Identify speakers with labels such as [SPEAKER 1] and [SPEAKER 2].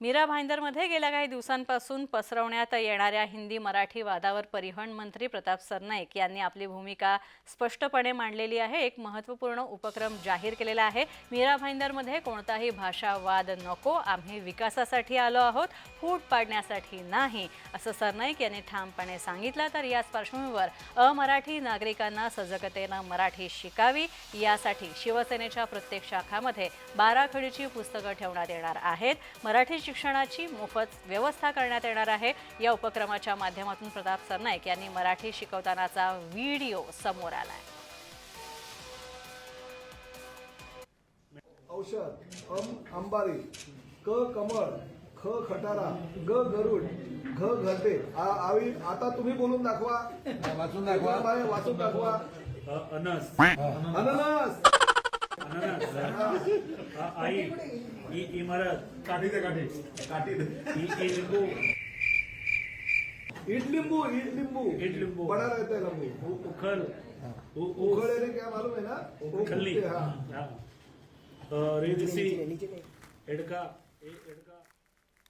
[SPEAKER 1] मीरा भाईंदरमध्ये गेल्या काही दिवसांपासून पसरवण्यात येणाऱ्या हिंदी मराठी वादावर परिवहन मंत्री प्रताप सरनाईक यांनी आपली भूमिका स्पष्टपणे मांडलेली आहे. एक महत्त्वपूर्ण उपक्रम जाहीर केलेला आहे. मीरा भाईंदरमध्ये कोणताही भाषावाद नको. आम्ही विकासासाठी आलो आहोत. फूट पाडण्यासाठी नाही असं सरनाईक यांनी ठामपणे सांगितलं. तर याच पार्श्वभूमीवर अमराठी नागरिकांना सजगतेनं मराठी शिकावी यासाठी शिवसेनेच्या प्रत्येक शाखामध्ये बारा खडीची पुस्तकं ठेवण्यात येणार आहेत. मराठी शिक्षणाची मोफत व्यवस्था करण्यात येणार आहे. या उपक्रमाच्या माध्यमातून प्रताप सरनाईक यांनी मराठी शिकवतानाचा व्हिडिओ समोर आलाय.
[SPEAKER 2] औषध अम अंबारी क कमळ ख खटारा ग गरुड घ घरटे. आ- आवी आता तुम्ही बोलून दाखवा.
[SPEAKER 3] वाचून दाखवा.
[SPEAKER 2] वाचून दाखवा.
[SPEAKER 4] अनस.
[SPEAKER 2] अननस.
[SPEAKER 4] आई ये इमारत
[SPEAKER 3] काटी दे काटी काटी दे
[SPEAKER 4] ये लींबू। ईट लींबू
[SPEAKER 2] ईट लींबू।
[SPEAKER 4] ईट लींबू।
[SPEAKER 2] बड़ा रहता है लींबू।
[SPEAKER 4] उखल।
[SPEAKER 2] हाँ। उखल क्या मालूम है ना?
[SPEAKER 4] उखली
[SPEAKER 2] हाँ।
[SPEAKER 4] रेगिसी एडका एडका